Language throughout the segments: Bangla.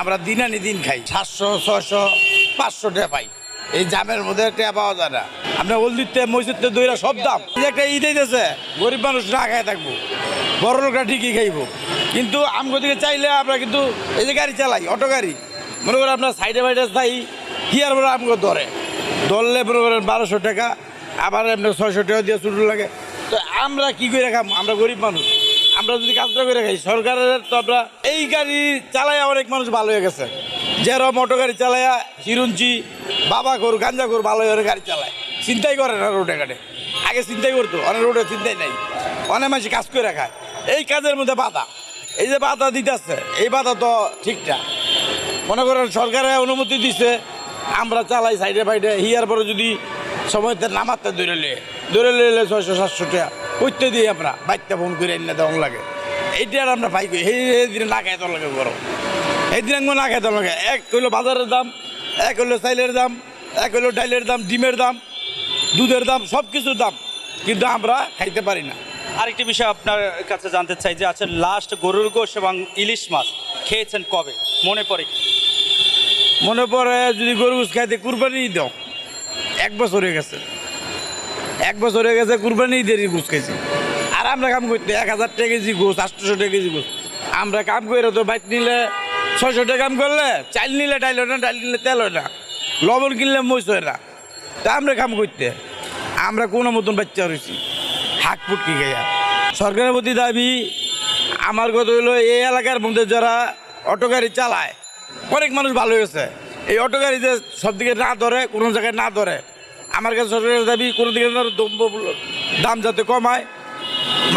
আমরা দিন আনি দিন খাই। সাতশো ছশো পাঁচশো টাকা পাই। এই জামের মধ্যে টাকা পাওয়া যায় না। আমরা হলদিতে মসজিদতে দইরা সব দাম। একটা ঈদ হইতেছে, গরিব মানুষ না খায় থাকব। বড় লোকরা ঠিকই খাইবো। কিন্তু আমগো দিকে চাইলে আমরা কিন্তু এই যে গাড়ি চালাই, অটো গাড়ি, মনে করেন আপনার সাইডে বাইডে কি আর বলে আমগো ধরে। ধরলে মনে করেন বারোশো টাকা, আবার এমনি ছয়শো টাকা দিয়ে ছুটু লাগে। তো আমরা কি করে খাম? আমরা গরিব মানুষ। আমরা যদি কাজটা করে খাই, সরকারের তো আমরা এই গাড়ি চালায় অনেক মানুষ ভালো হয়ে গেছে। যারা মোটর গাড়ি চালায়া হিরুঞ্চি বাবা কর গাঞ্জা কর ভালো হয়ে গাড়ি চালায়। চিন্তাই করে না রোডে ঘাটে। আগে চিন্তাই করতো, অনেক রোডে চিন্তাই নাই। অনেক মানুষ কাজ করে রাখায় এই কাজের মধ্যে বাধা। এই যে বাধা দিতেছে, এই বাধা তো ঠিকঠাক মনে করেন সরকারে অনুমতি দিছে, আমরা চালাই সাইডে ফাইডে, হিয়ার পরে যদি সময়তে নামাতে ধরে লে ধরে লে ছয়শো, সাতশো টাকা। করতে দিই আমরা। বাইকটা ফোন করে এনে দেওয়া লাগে। এইটা আর আমরা পাই সেই দিনে না খাইতে লাগে গরম। এই দিন না খাইতে লাগে। এক হইল বাজারের দাম এক হইল চাইলের দাম এক হইল ডাইলের দাম ডিমের দাম দুধের দাম সব কিছুর দাম। কিন্তু আমরা খাইতে পারি না। আরেকটি বিষয় আপনার কাছে জানতে চাই যে আচ্ছা লাস্ট গরুর গোশ এবং ইলিশ মাছ। খেয়েছেন কবে? মনে পড়ে মনে পড়ে যদি গরু গোস খাইতে কুরবানি দাও। এক বছর হয়ে গেছে। এক বছর হয়ে গেছে কুরবানি দেরি গোস খাইছি। আর আমরা কাম করতে এক হাজার টাকা কেজি গোস আটশোশো টাকা কেজি গোস। আমরা কাম করে তো বাইক নিলে ছয়শো টাকা কাম করলে চাল নিলে ডাইল না, ডাইল নিলে তেল হয় না। লবণ কিনলে মইস হয় না। তা আমরা কাম করতে আমরা কোনো মতন বাচ্চা রয়েছি হাক ফুটকি গাইয়া সরকারের প্রতি দাবি, আমার কথা হলো এই এলাকার মধ্যে যারা অটো গাড়ি চালায়, অনেক মানুষ ভালো হয়েছে। এই অটো গাড়ি যে সব দিকে না ধরে, কোনো জায়গায় না ধরে আমার কাছে সরকারের দাবি, কোনো দিকে দাম যাতে কমায়,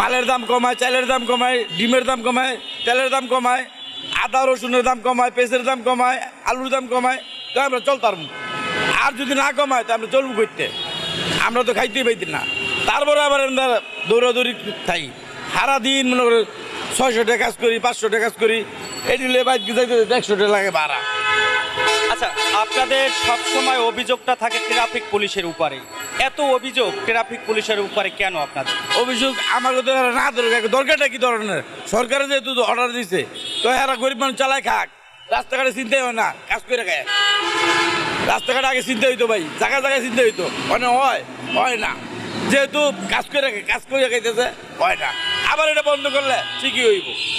মালের দাম কমায়, চালের দাম কমায়, ডিমের দাম কমায়, তেলের দাম কমায়, আদা, রসুনের দাম কমায় পেঁচের দাম কমায়, আলুর দাম কমায় তো আমরা চলতাম আর যদি না কমায় তো আমরা চলবো করতে আমরা তো খাইতেই পাইতি না। তারপরে আবার আমরা দৌড়াদৌড়ি থাই। সারাদিন মনে করে ছয়শো টাকা কাজ করি, পাঁচশো টাকা কাজ করি। এটি লে বাইক যাইতে একশো টাকা লাগে ভাড়া। আচ্ছা আপনাদের সবসময় অভিযোগটা থাকে ট্রাফিক পুলিশের উপরে। এত অভিযোগ ট্রাফিক পুলিশের উপরে কেন আপনাদের? অভিযোগ আমার কথা না দরকার দরকারটা কি ধরনের? সরকারে যেহেতু অর্ডার দিছে, তো এরা গরিব মানুষ চালায় খাক। রাস্তাঘাটে চিন্তাই হয় না, কাজ করে খায়। রাস্তাঘাটে আগে চিন্তা হইতো ভাই, জায়গায় জায়গায় চিন্তা হইতো। অনেক হয় হয় না। যেহেতু কাজ করে কাজ করে খাইতেছে, হয় না। আবার এটা বন্ধ করলে ঠিকই হইব।